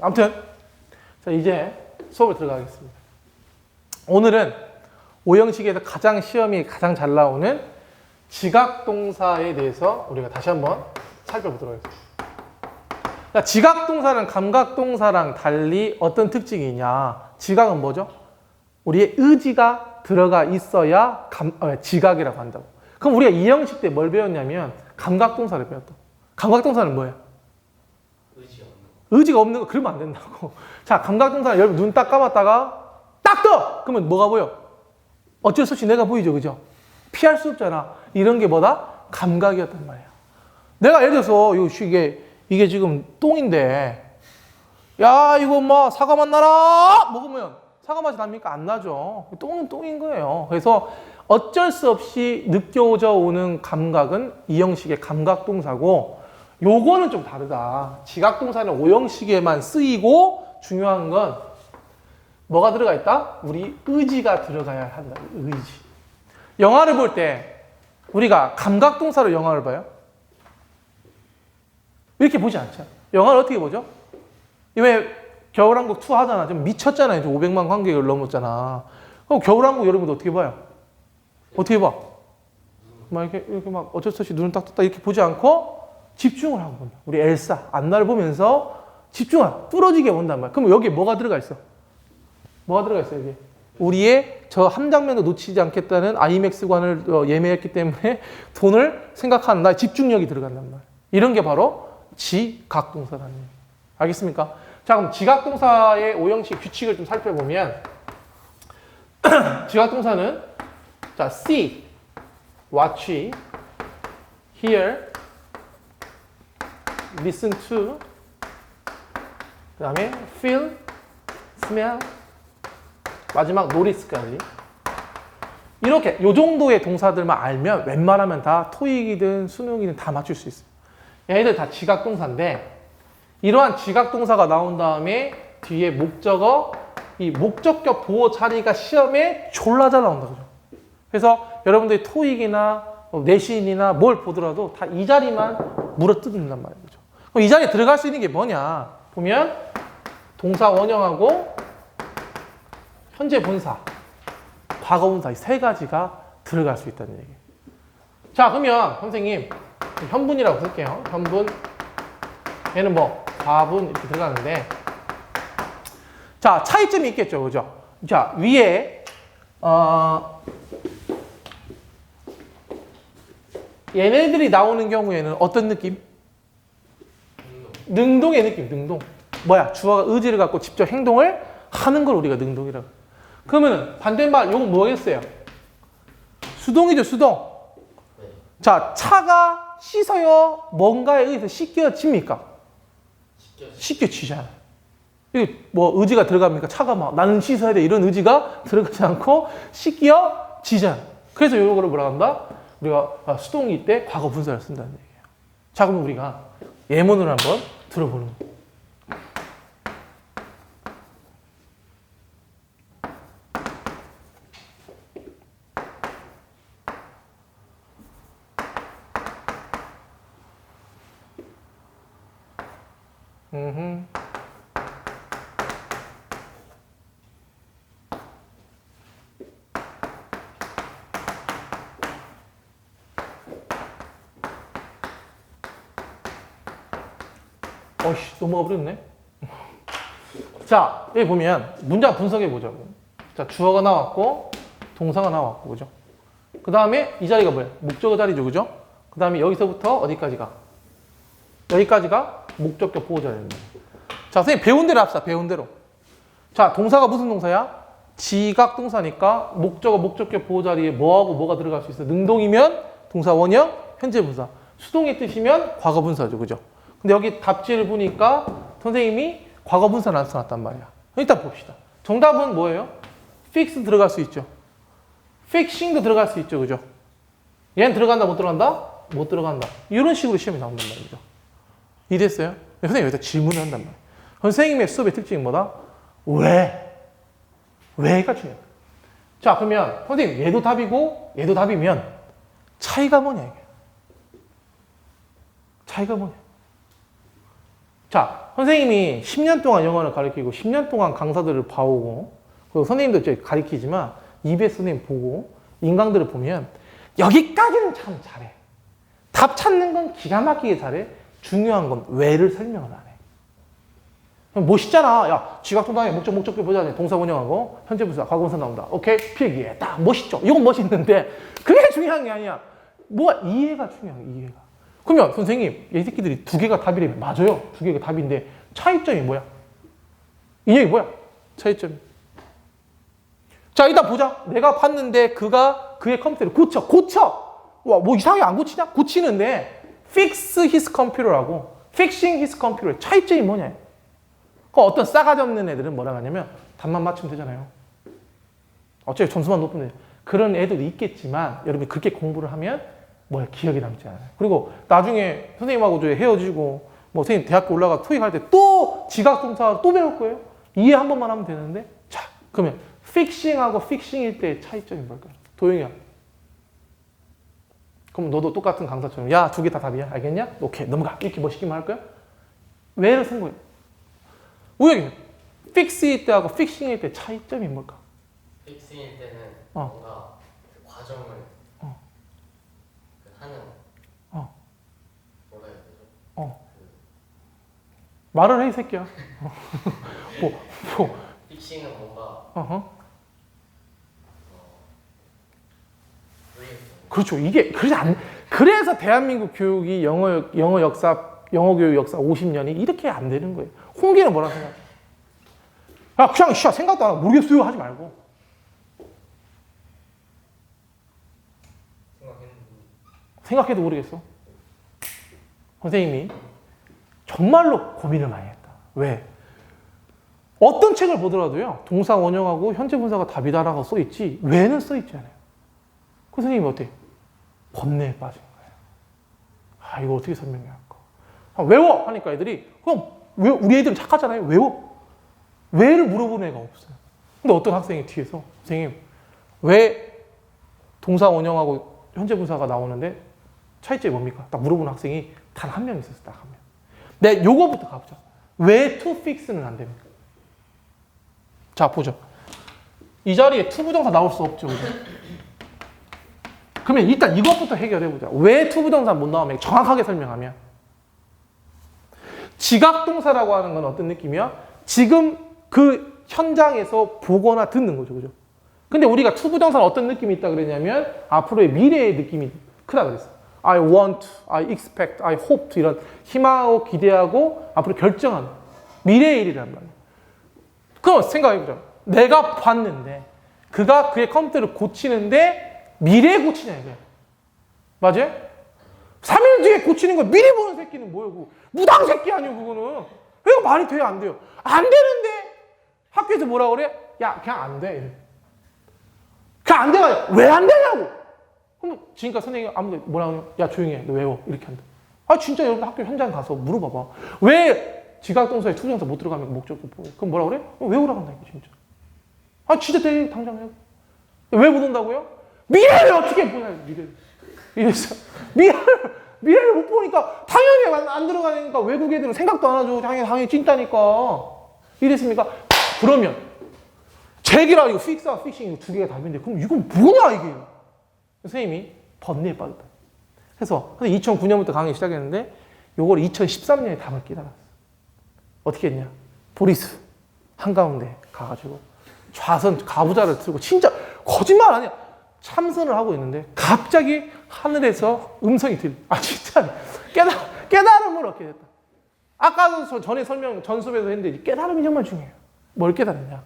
아무튼 자 이제 수업을 들어가겠습니다. 오늘은 오형식에서 가장 시험이 가장 잘 나오는 지각동사에 대해서 우리가 다시 한번 살펴보도록 하겠습니다. 자, 지각동사는 감각동사랑 달리 어떤 특징이 있냐? 지각은 뭐죠? 우리의 의지가 들어가 있어야 감, 어, 지각이라고 한다고. 그럼 우리가 이 형식 때 뭘 배웠냐면 감각동사를 배웠다. 감각동사는 뭐예요? 의지가 없는 거 그러면 안 된다고. 자, 감각동사 여러분 눈 딱 감았다가 딱 떠! 그러면 뭐가 보여? 어쩔 수 없이 내가 보이죠, 그죠? 피할 수 없잖아. 이런 게 뭐다? 감각이었단 말이야. 내가 예를 들어서 요 이게 이게 지금 똥인데 야 이거 뭐 사과 맛 나라 먹으면 사과 맛이 납니까? 안 나죠. 똥은 똥인 거예요. 그래서 어쩔 수 없이 느껴져 오는 감각은 이 형식의 감각 동사고 요거는 좀 다르다. 지각 동사는 오형식에만 쓰이고 중요한 건 뭐가 들어가 있다? 우리 의지가 들어가야 한다. 의지. 영화를 볼 때 우리가 감각 동사로 영화를 봐요. 이렇게 보지 않죠. 영화를 어떻게 보죠? 왜 겨울왕국 2 하잖아. 좀 미쳤잖아요. 이제 500만 관객을 넘었잖아. 그럼 겨울왕국 여러분들 어떻게 봐요? 어떻게 봐? 막 이렇게, 이렇게 막 어쩔 수 없이 눈을 딱 떴다 이렇게 보지 않고 집중을 하고. 우리 엘사, 안나를 보면서 집중을, 뚫어지게 본단 말이야. 그럼 여기에 뭐가 들어가 있어? 뭐가 들어가 있어, 여기? 우리의 저 한 장면도 놓치지 않겠다는 아이맥스관을 어, 예매했기 때문에 돈을 생각하는 나의 집중력이 들어간단 말이야. 이런 게 바로 지각동사라는 얘기. 알겠습니까? 자, 그럼 지각동사의 오형식 규칙을 좀 살펴보면 지각동사는 자, see, watch, hear, listen to, 그 다음에 feel, smell, 마지막 notice까지. 이렇게 요 정도의 동사들만 알면 웬만하면 다 토익이든 수능이든 다 맞출 수 있어요. 얘네들 다 지각동사인데 이러한 지각동사가 나온 다음에 뒤에 목적어 이 목적격 보호 자리가 시험에 졸라 잘 나온다 그죠? 그래서 여러분들이 토익이나 뭐 내신이나 뭘 보더라도 다 이 자리만 물어뜯는단 말이에요. 이 자리에 들어갈 수 있는 게 뭐냐? 보면 동사 원형하고 현재 분사, 과거 분사 이 세 가지가 들어갈 수 있다는 얘기예요. 자, 그러면 선생님 현분이라고 쓸게요. 현분. 얘는 뭐 과분 이렇게 들어가는데 자 차이점이 있겠죠, 그죠? 자 위에 어, 얘네들이 나오는 경우에는 어떤 느낌? 능동의 느낌, 능동. 뭐야? 주어가 의지를 갖고 직접 행동을 하는 걸 우리가 능동이라고. 그러면은 반대말 요거 뭐겠어요? 수동이죠, 수동. 네. 자, 차가 씻어요. 뭔가에 의해서 씻겨집니까? 직접 씻겨지잖아요. 이게 뭐 의지가 들어갑니까? 차가 막 나는 씻어야 돼 이런 의지가 들어가지 않고 씻겨지잖아요. 그래서 이거를 뭐라 한다? 우리가 아, 수동이 때 과거 분사를 쓴다는 얘기예요. 자, 그럼 우리가 예문을 한번 들어보는 거예 어이씨, 넘어가 버렸네. 자, 여기 보면 문장 분석해 보자고. 자, 주어가 나왔고, 동사가 나왔고, 그죠? 그 다음에 이 자리가 뭐야? 목적어 자리죠, 그죠? 그 다음에 여기서부터 어디까지가? 여기까지가 목적격 보호자입니다. 자, 선생님 배운 대로 합시다. 배운 대로. 자, 동사가 무슨 동사야? 지각 동사니까 목적어 목적격 보호 자리에 뭐하고 뭐가 들어갈 수 있어? 능동이면 동사 원형, 현재 분사. 수동의 뜻이면 과거 분사죠. 그죠? 근데 여기 답지를 보니까 선생님이 과거 분사를 안 써놨단 말이야. 일단 봅시다. 정답은 뭐예요? fix 들어갈 수 있죠. fixing도 들어갈 수 있죠. 그죠? 얘는 들어간다, 못 들어간다? 못 들어간다. 이런 식으로 시험이 나온단 말이죠. 이해됐어요? 선생님 여기다 질문을 한단 말이에요. 선생님의 수업의 특징이 뭐다? 왜? 왜가 중요해. 자, 그러면 선생님 얘도 답이고 얘도 답이면 차이가 뭐냐 이게. 차이가 뭐냐? 자, 선생님이 10년 동안 영어를 가르치고 10년 동안 강사들을 봐오고 그리고 선생님도 이제 가르치지만 EBS 선생님 보고 인강들을 보면 여기까지는 참 잘해. 답 찾는 건 기가 막히게 잘해. 중요한 건 왜를 설명을 안 해. 멋있잖아. 야, 지각동당의 목적, 목적표 보자. 동사 원형하고, 현재 분사, 과거 분사 나온다. 오케이? 필기에. 딱 멋있죠? 이건 멋있는데, 그게 중요한 게 아니야. 뭐가 이해가 중요해, 이해가. 그러면 선생님, 이 새끼들이 두 개가 답이라면 맞아요. 두 개가 답인데, 차이점이 뭐야? 이 얘기 뭐야? 차이점이. 자, 이따 보자. 내가 봤는데 그가 그의 컴퓨터를 고쳐. 고쳐! 와, 뭐 이상하게 안 고치냐? 고치는데, fix his computer라고, fixing his computer의 차이점이 뭐냐? 그 어떤 싸가지 없는 애들은 뭐라 하냐면 답만 맞추면 되잖아요. 어차피 점수만 높으면 돼요. 그런 애들도 있겠지만 여러분이 그렇게 공부를 하면 뭐야 기억에 남지 않아요. 그리고 나중에 선생님하고 저 헤어지고 뭐 선생님 대학교 올라가 토익할 때 또 지각동사 또 배울 거예요. 이해 한 번만 하면 되는데 자 그러면 픽싱하고 픽싱일 때의 차이점이 뭘까요? 도영이야. 그럼 너도 똑같은 강사처럼 야 두 개 다 답이야 알겠냐? 오케이 넘어가 이렇게 멋있게만 할 거야? 왜를 쓴 거예요? 우영이 픽스일 때하고 픽싱일 때 차이점이 뭘까? 픽스일 때는 어. 뭔가 그 과정을 어. 어. 어. 말을 해, 이 새끼야. 뭐, 뭐, 픽싱은 뭔가 어허. 브레이크 그렇죠. 이게, 그래서 안, 그래서 대한민국 교육이 영어, 영어 역사, 영어 교육 역사 50년이 이렇게 안 되는 거예요. 홍기는 뭐라 생각해? 야, 그냥, 씨, 생각도 안 하고 모르겠어요. 하지 말고. 생각했는데 생각해도 모르겠어. 선생님이 정말로 고민을 많이 했다. 왜? 어떤 책을 보더라도요, 동사 원형하고 현재 분사가 답이다라고 써있지, 왜는 써있지 않아요. 그 선생님이 어때? 번뇌에 빠진 거예요. 아, 이거 어떻게 설명해야 할까? 아, 외워! 하니까 애들이, 그럼, 왜, 우리 애들은 착하잖아요. 외워! 왜를 물어보는 애가 없어요. 근데 어떤 학생이 뒤에서, 선생님, 왜 동사 원형하고 현재 분사가 나오는데 차이점이 뭡니까? 딱 물어보는 학생이 단 한 명 있었어, 딱 한 명. 네, 요거부터 가보자. 왜 to fix는 안 됩니까? 자, 보죠. 이 자리에 to 부정사 나올 수 없죠? 그러면 일단 이것부터 해결해 보자. 왜 to 부정사 못 나오면 정확하게 설명하면 지각동사라고 하는 건 어떤 느낌이야? 지금 그 현장에서 보거나 듣는 거죠, 그죠? 근데 우리가 to 부정사는 어떤 느낌이 있다 그랬냐면 앞으로의 미래의 느낌이 크다 그랬어. I want, I expect, I hope 이런 희망하고 기대하고 앞으로 결정하는 미래의 일이란 말이야. 그럼 생각해보자. 내가 봤는데 그가 그의 컴퓨터를 고치는데 미래에 고치냐 이게. 맞아요? 3일 뒤에 고치는 거 미리 보는 새끼는 뭐예요? 무당 새끼 아니에요 그거는. 이거 말이 돼요 안 돼요? 안 되는데 학교에서 뭐라 그래? 야 그냥 안 돼. 그냥 안 돼가요. 왜 안 되냐고. 그럼 지금까지 선생님이 아무도 뭐라 그러면 야 조용히 해. 너 외워. 이렇게 한다. 아 진짜 여러분 학교 현장 가서 물어봐봐. 왜 지각동사에 투정사 못 들어가면 목적고 뭐. 그럼 뭐라 그래? 어, 외우라고 한다니까 진짜. 아 진짜 내일 당장 해요. 왜못 온다고요? 미래를 어떻게 보나요 미래를. 이래서 미래를 미래를 못 보니까 당연히 안, 안 들어가니까 외국 애들은 생각도 안 하죠. 당연히 당연히 찐따니까. 이랬습니까? 그러면 제기라 이거 픽스와 픽싱 이거 두 개가 답인데 그럼 이건 뭐냐 이게? 선생님이 번뇌에 빠졌다. 그래서 2009년부터 강의 시작했는데 요걸 2013년에 답을 깨달았어. 어떻게 했냐? 보리스 한가운데 가가지고 좌선 가부좌를 틀고 진짜 거짓말 아니야. 참선을 하고 있는데 갑자기 하늘에서 음성이 들. 아 진짜 깨달 깨달음을 얻게 됐다. 아까도 저 전에 설명 전수에서 했는데 깨달음이 정말 중요해요. 뭘 깨달았냐?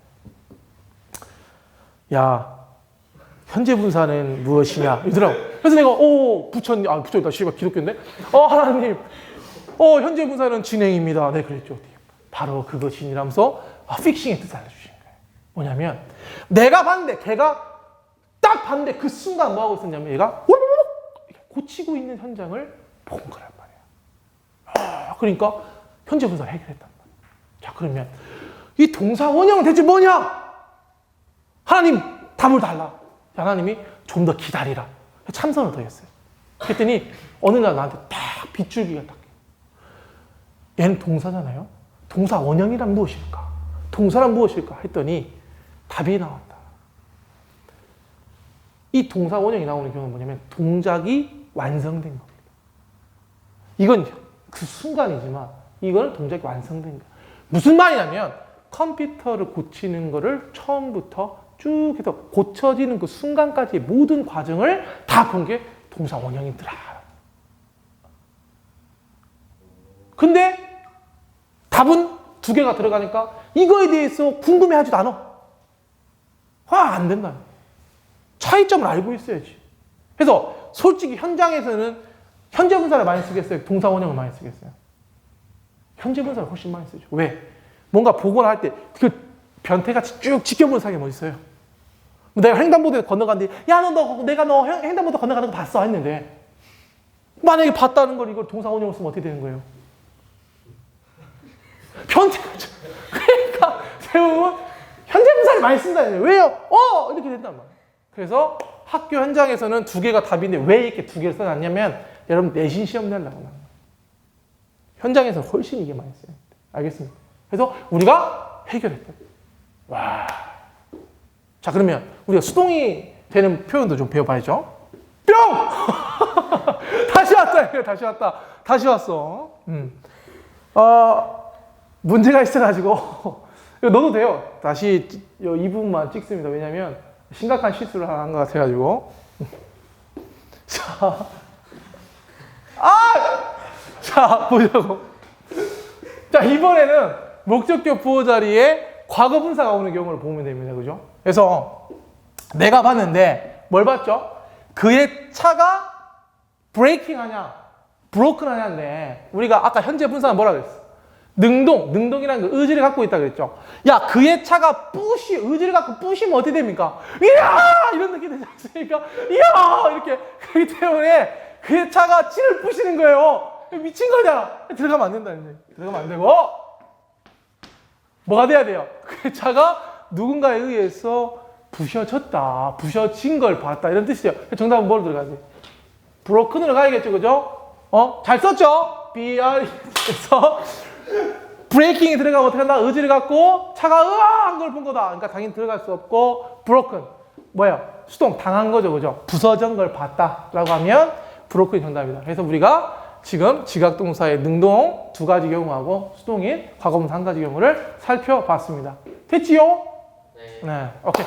야 현재 분사는 무엇이냐 이러더라고. 그래서 내가 오 부처님 아 부처님 나 씨발 기독교인데 어 하나님 어 현재 분사는 진행입니다. 네 그랬죠. 바로 그것이니라면서 아, 픽싱의 뜻을 알려주신 거예요. 뭐냐면 내가 봤는데 걔가 딱 봤는데 그 순간 뭐 하고 있었냐면 얘가 고치고 있는 현장을 본 거란 말이야. 아, 그러니까 현재 분사를 해결했단 말이야. 자 그러면 이 동사 원형은 대체 뭐냐? 하나님 답을 달라. 하나님이 좀 더 기다리라. 참선을 더 했어요. 그랬더니 어느 날 나한테 딱 빗줄기가 딱. 얘는 동사잖아요. 동사 원형이란 무엇일까? 동사란 무엇일까? 했더니 답이 나왔다. 이 동사 원형이 나오는 경우는 뭐냐면 동작이 완성된 겁니다. 이건 그 순간이지만 이거는 동작이 완성된 거야. 무슨 말이냐면 컴퓨터를 고치는 거를 처음부터 쭉 해서 고쳐지는 그 순간까지의 모든 과정을 다 본 게 동사 원형이더라. 근데 답은 두 개가 들어가니까 이거에 대해서 궁금해하지도 않아. 화안 된다. 차이점을 알고 있어야지. 그래서 솔직히 현장에서는 현재 분사를 많이 쓰겠어요? 동사 원형을 많이 쓰겠어요? 현재 분사를 훨씬 많이 쓰죠. 왜? 뭔가 보거나 할때 그 변태같이 쭉 지켜보는 사람이 뭐 있어요? 내가 횡단보도에 건너갔는데 야너 너 내가 너 횡- 횡단보도 건너가는 거 봤어 했는데 만약에 봤다는 걸 이걸 동사 원형으로 쓰면 어떻게 되는 거예요? 변태같이 그러니까 대부분 현재 분사를 많이 거예요. 왜요? 어 이렇게 된단 말이에요. 그래서 학교 현장에서는 두 개가 답인데 왜 이렇게 두 개를 써놨냐면 여러분 내신 시험 내려고. 현장에서 훨씬 이게 많이 써요. 알겠습니다. 그래서 우리가 해결했다. 와. 자, 그러면 우리가 수동이 되는 표현도 좀 배워봐야죠. 뿅! 다시 왔다, 다시 왔다. 다시 왔어. 음. 어, 문제가 있어가지고, 이거 넣어도 돼요. 다시 찌- 이 부분만 찍습니다. 왜냐면, 심각한 실수를 한 것 같아가지고. 자. 아! 자, 보자고. 자, 이번에는 목적격 부호 자리에 과거 분사가 오는 경우를 보면 됩니다. 그죠? 그래서 내가 봤는데 뭘 봤죠? 그의 차가 브레이킹 하냐, 브로큰 하냐인데 우리가 아까 현재 분사는 뭐라 그랬어? 능동, 능동이라는 그 의지를 갖고 있다 그랬죠. 야, 그의 차가 뿌시, 의지를 갖고 뿌시면 어떻게 됩니까? 이야! 이런 느낌이 되지 않습니까? 이야! 이렇게. 그렇기 때문에 그의 차가 치를 뿌시는 거예요. 미친 거잖아. 들어가면 안 된다는 얘기. 들어가면 안 되고. 뭐가 돼야 돼요? 그의 차가 누군가에 의해서 부셔졌다. 부셔진 걸 봤다. 이런 뜻이에요. 정답은 뭐로 들어가야 돼? 브로큰으로 가야겠죠, 그죠? 어? 잘 썼죠? BR에서 브레이킹이 들어가면 어떻게 한다? 의지를 갖고 차가 으아한 걸 본 거다. 그러니까 당연히 들어갈 수 없고 브로큰 뭐예요? 수동 당한 거죠, 그죠? 부서진 걸 봤다라고 하면 브로큰이 정답이다. 그래서 우리가 지금 지각동사의 능동 두 가지 경우하고 수동인 과거분사 한 가지 경우를 살펴봤습니다. 됐지요? 네. 네, 오케이.